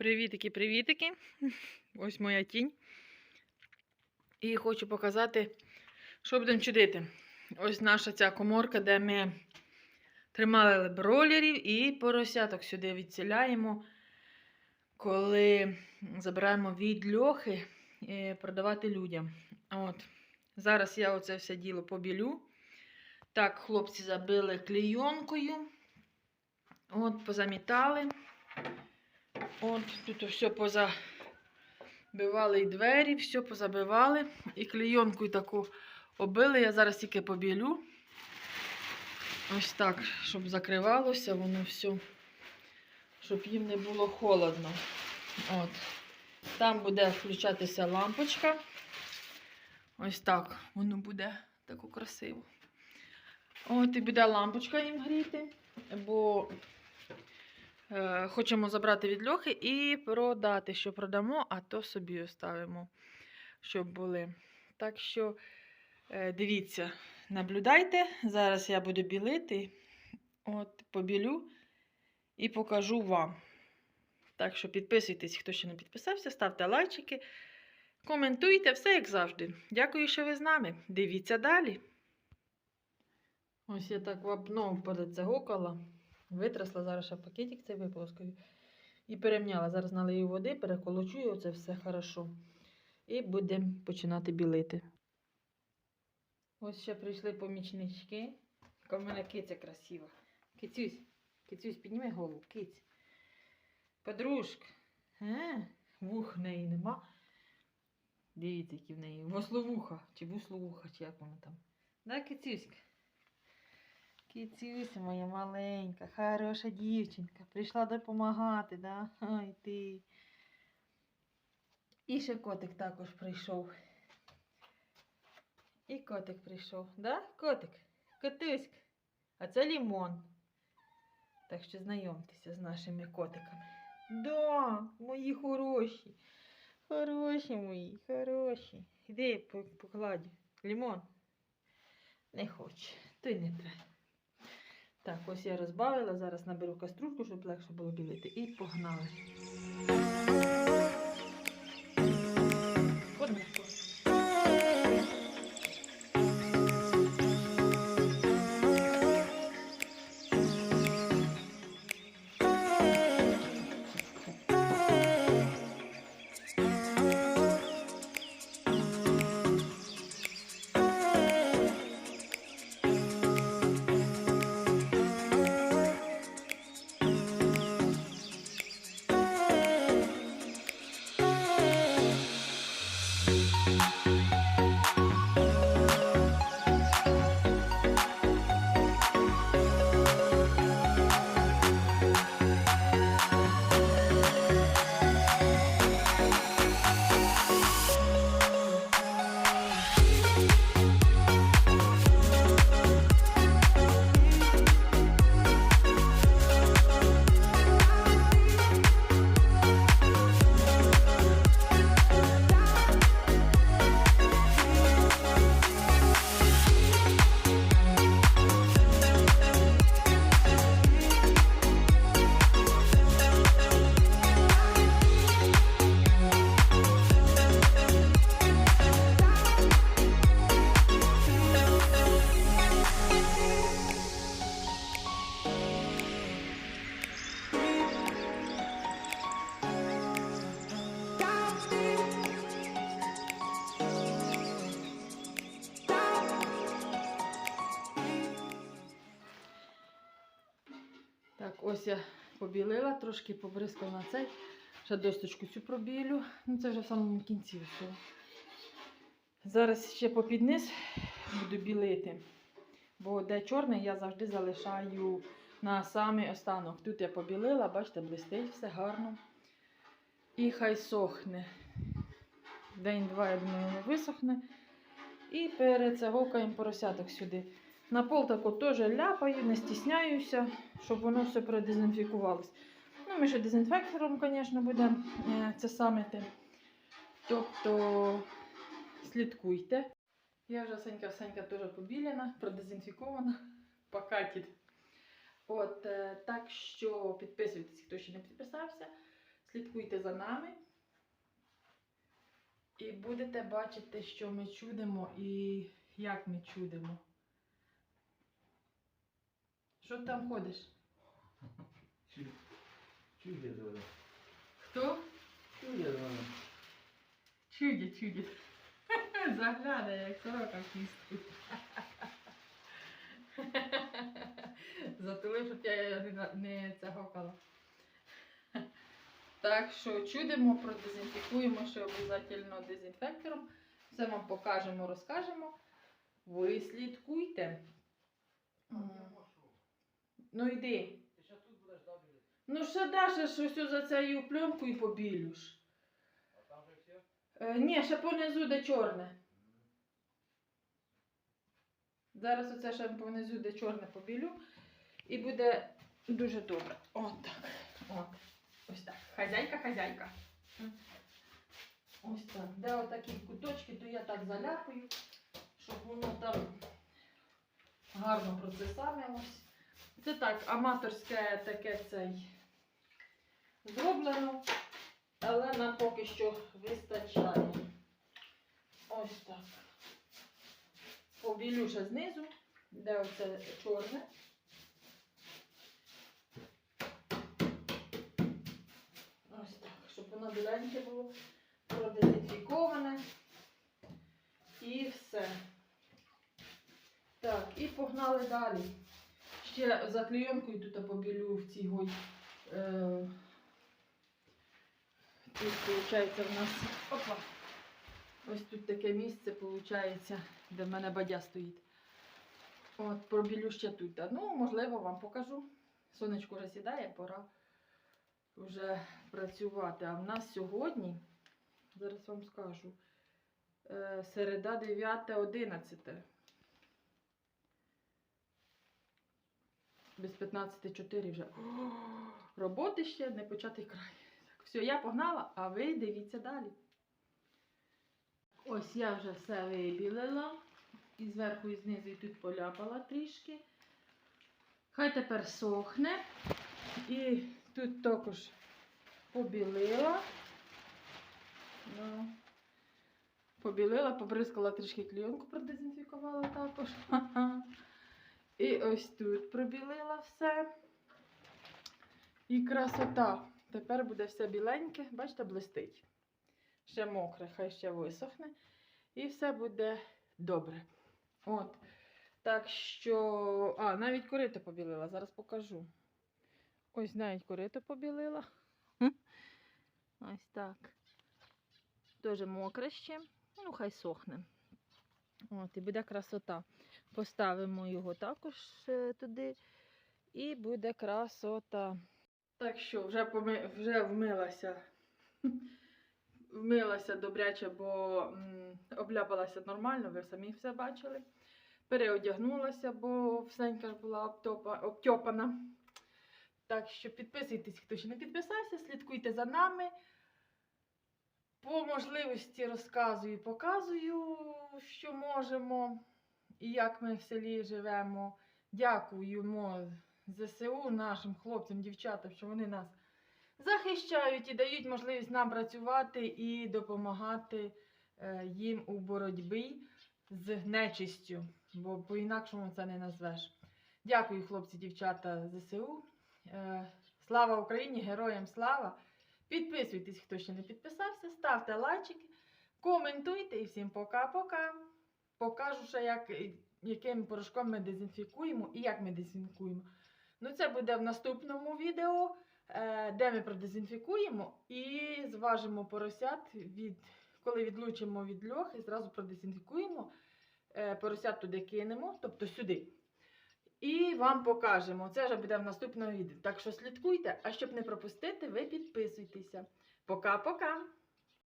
Привітики-привітики. Ось моя тінь. І хочу показати, що будемо чудити. Ось наша ця коморка, де ми тримали бройлерів і поросяток сюди відселяємо, коли забираємо від льохи е, продавати людям. От. Зараз я оце все діло побілю. Так, хлопці забили клейонкою. От, позамітали. От, тут все позабивали і двері, все позабивали. І клейонкою таку оббили. Я зараз тільки побілю. Ось так, щоб закривалося воно все, щоб їм не було холодно. От. Там буде включатися лампочка. Ось так воно буде таку красиво. От і буде лампочка їм гріти, бо хочемо забрати від льохи і продати, що продамо, а то собі оставимо, щоб були. Так що е, дивіться, наблюдайте. Зараз я буду білити. От, побілю і покажу вам. Так що підписуйтесь, хто ще не підписався, ставте лайчики, коментуйте, все як завжди. Дякую, що ви з нами. Дивіться далі. Ось я так вапном перед це гокала, витрасла зараз ще пакетик цей виполоскою і перемняла. Зараз налию води, переколочу його, це все хорошо. І будемо починати білити. Ось ще прийшли помічнички. Яка в мене киця красива. Кицюсь, кицюсь, підніми голову, киць. Подружка. Е, вух в неї нема. Дивіться, які в неї. Вословуха, чи бусловуха, чи як воно там. Да, кицюська? Кицюся моя маленька, хороша дівчинка. Прийшла допомагати, да? Ай ти. І ще котик також прийшов. І котик прийшов, да? Котик? Котуська. А це лімон. Так що знайомтеся з нашими котиками. Да, мої хороші. Хороші мої, хороші. Іди по- покладю. Лімон. Не хоче, то й не треба. Так, ось я розбавила, зараз наберу каструльку, щоб легше було білити. І погнали. Так, ось я побілила, трошки побризкала на цей. Ще досточку цю пробілю. Ну, це вже в самому кінці всього. Зараз ще попід низ буду білити. Бо де чорне, я завжди залишаю на самий останок. Тут я побілила, бачите, блистить все гарно. І хай сохне. День-два, я думаю, висохне. І перецеговкаємо поросяток сюди. На пол тако теж ляпаю, не стісняюся, щоб воно все продезінфікувалось. Ну, ми ще дезінфектором, звісно, будемо е, це саме те. Тобто слідкуйте. Я вже Сенька теж побіляна, продезінфікована, покатить. От, е, так що підписуйтесь, хто ще не підписався. Слідкуйте за нами. І будете бачити, що ми чудимо і як ми чудимо. Що ти там ходиш? Чудя до мене. Хто? Чудя до мене. Чудять, чудять. Заглядає, як сорока в кістку. Затулив, щоб я не- не це. Так що чудимо, продезінфікуємо ще обов'язково дезінфектором. Все вам покажемо, розкажемо. Ви слідкуйте. Ну йди. Ти ще тут будеш добре. Ну ще Даша щось за цією пленкою побілюш. А там вже все? Е, ні, ще понизу де чорне. Зараз оце ще понизу де чорне побілю. І буде дуже добре. От так. От. Ось так. Хазяйка, хазяйка. Ось так. Де отакі куточки, то я так заляпаю, щоб воно там гарно процесамилось. Це так, аматорське таке цей зроблено, але нам поки що вистачає. Ось так. Побілю ще знизу, де оце чорне. Ось так, щоб воно біленьке було, продезінфіковане. І все. Так, і погнали далі. Ще за клейонкою тут побілю в цій гой. Е, тут, виходить, в нас. Опа. Ось тут таке місце, виходить, де в мене бадя стоїть. От, пробілю ще тут. Ну, можливо, вам покажу. Сонечко вже сідає, пора вже працювати. А в нас сьогодні, зараз вам скажу, е, середа 9.11. Без 15.4 вже. Роботи ще не початий край. Так, все, я погнала, а ви дивіться далі. Ось я вже все вибілила. І зверху, і знизу і тут поляпала трішки. Хай тепер сохне. І тут також побілила. Ну, побілила, побризкала трішки клійонку, продезінфікувала також. І ось тут пробілила все. І красота. Тепер буде все біленьке, бачите, блистить. Ще мокре, хай ще висохне. І все буде добре. От. Так що. А, навіть корито побілила, зараз покажу. Ось навіть корито побілила. Ось так. Дуже мокре ще. Ну, хай сохне. От, і буде красота. Поставимо його також е, туди. І буде красота. Так що, вже, поми... вже вмилася. Вмилася добряче, бо м, обляпалася нормально, ви самі все бачили. Переодягнулася, бо всенька ж була обтопа... обтьопана. Так що підписуйтесь, хто ще не підписався, слідкуйте за нами. По можливості розказую, показую, що можемо і як ми в селі живемо. Дякуємо ЗСУ, нашим хлопцям, дівчатам, що вони нас захищають і дають можливість нам працювати і допомагати е, їм у боротьбі з нечистю, бо по-інакшому це не назвеш. Дякую, хлопці, дівчата ЗСУ. Е, Слава Україні! Героям слава! Підписуйтесь, хто ще не підписався, ставте лайчики, коментуйте і всім пока-пока. Покажу ще, як, яким порошком ми дезінфікуємо і як ми дезінфікуємо. Ну, це буде в наступному відео, е, де ми продезінфікуємо і зважимо поросят, від, коли відлучимо від льохи, зразу продезінфікуємо, е, поросят туди кинемо, тобто сюди. І вам покажемо. Це вже буде в наступному відео. Так що слідкуйте, а щоб не пропустити, ви підписуйтеся. Пока-пока!